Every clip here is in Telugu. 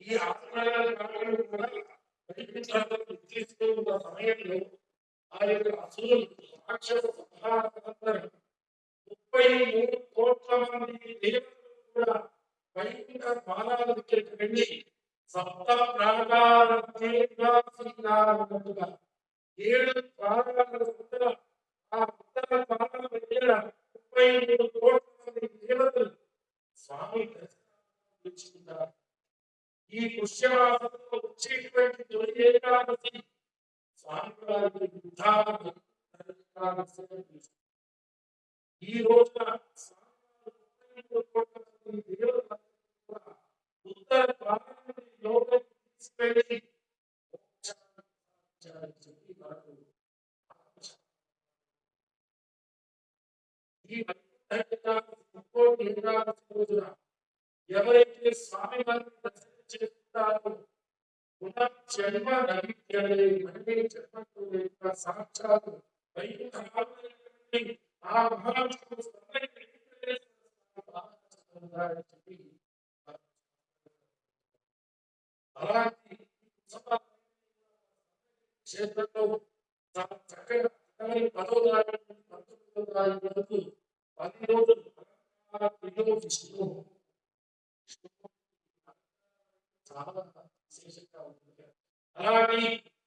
ఈ ఆత్మరాలు కూడా వైకుంఠాలను సమయంలో ఆ యొక్క అసలు రాక్షస ముప్పై మూడు కోట్ల మంది దేవతలు కూడా వైకుంఠ బాలాల దగ్గరికి వెళ్ళి సప్త ప్రాకార ఏడు ప్రాకారాల ఈ పుష్యమాసంలో వచ్చేటువంటి తొలి ఏకాదశి స్వామి వారి యుద్ధాలను ఏకాదశి అని పిలుస్తారు. ఈ రోజున స్వామి వారు ముప్పై మూడు కోట్ల మంది దేవతలను కూడా ఉత్తర భారత నుండి లోపలికి తీసుకెళ్ళి మోక్షాన్ని సాధించారని చెప్పి మనకు ఈ వైకుంఠ ఏకాదశి ముక్కోటి ఏకాదశి రోజున ఎవరైతే స్వామి వారిని దర్శనం చేస్తారో పునర్జన్మ నవిద్యలే మళ్ళీ జన్మకు లేక సాక్షాత్ వైకుంఠ రాముడైనటువంటి ఆ మహావిష్ణువు స్వర్గం వెంకటేశ్వర చెప్పి అలాంటి ఉత్సవ క్షేత్రంలో చాలా చక్కగా జనవరి పదో తారీఖు నుండి పంతొమ్మిదో తారీఖు వరకు పది రోజులు అలంకార ప్రియుడు విష్ణువు విష్ణువు చాలా విశేషంగా ఉంటుంది అలాగే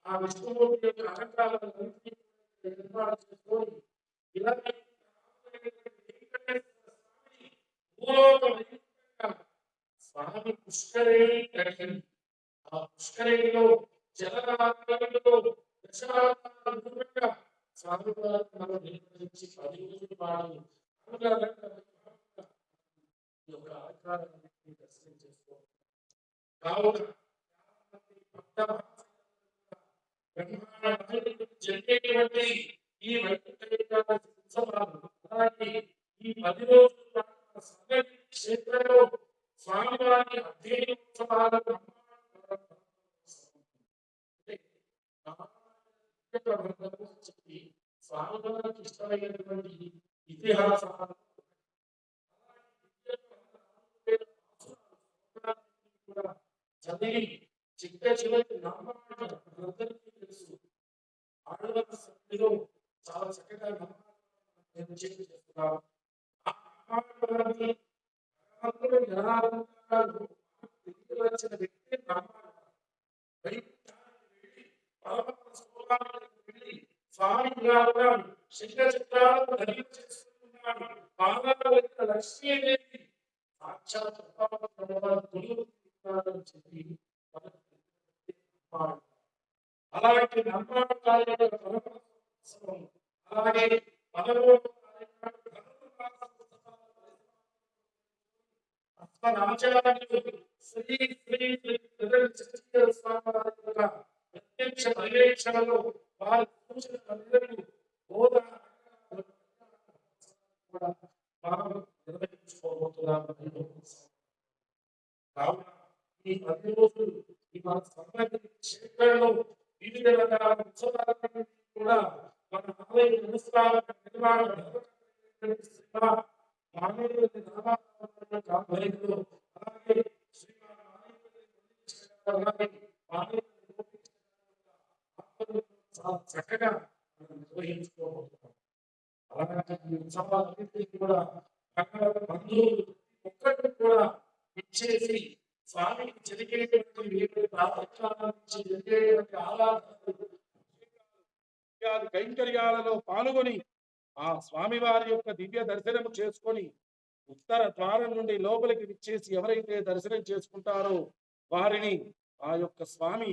ఆ విష్ణుమూర్తి యొక్క అలంకారాలన్నింటినీ నిర్మాణం చేసుకొని ఇలాగే వెంకటేశ్వర స్వామిని భూలోక వైకుంఠంగా స్వామి పుష్కరేణి కడిగింది ఆ పుష్కరేణిలో జలరాత్రులలో దశావతారాల దూరంగా స్వామి వారు మనం నిర్వహించి పది రోజుల పాటు అనురాగంగా ఈ యొక్క అలంకారాన్ని దర్శనం చేసుకోవాలి కావున జరిగేటువంటి ఈ వైకుంఠ ఈ పది రోజుల క్షేత్రంలో స్వామివారి స్వామివారికి ఇష్టమైనటువంటి ఇతిహాసాలు కూడా చదివి చిట్ట చివరి నమ్మకం తెలుసు. ఆడవారి సభ్యులు చాలా చక్కగా నమ్మకం చేస్తున్నారు భగవంతుడు ఎలా తిరిగి వచ్చిన వ్యక్తి వెళ్ళి స్వామి సాక్షాత్ అలాంటి నమ్మకాల యొక్క అలాగే పదమూడు తారీఖు శ్రీ శ్రీ శ్రీ స్వామి యొక్క ప్రత్యక్ష పర్యవేక్షణలో వారి సూచన బోధన మనం నిర్వహించుకోబోతున్నాం కావున ఈ పది రోజులు ఈ మన సంబంధిత క్షేత్రంలో వివిధ రకాల ఉత్సవాలన్నింటినీ కూడా మన ఆలయ నమస్కారాల నిర్మాణం అలాగే చాలా చక్కగా నిర్వహించుకోబోతున్నాం ఉత్సవాలన్నింటినీ కూడా బంధువులు ఒక్కటి కూడా ఇచ్చేసి స్వామికి చెలికేటువంటి నుంచి జరిగేటువంటి కైంకర్యాలలో పాల్గొని ఆ స్వామివారి యొక్క దివ్య దర్శనం చేసుకొని ఉత్తర ద్వారం నుండి లోపలికి విచ్చేసి ఎవరైతే దర్శనం చేసుకుంటారో వారిని ఆ యొక్క స్వామి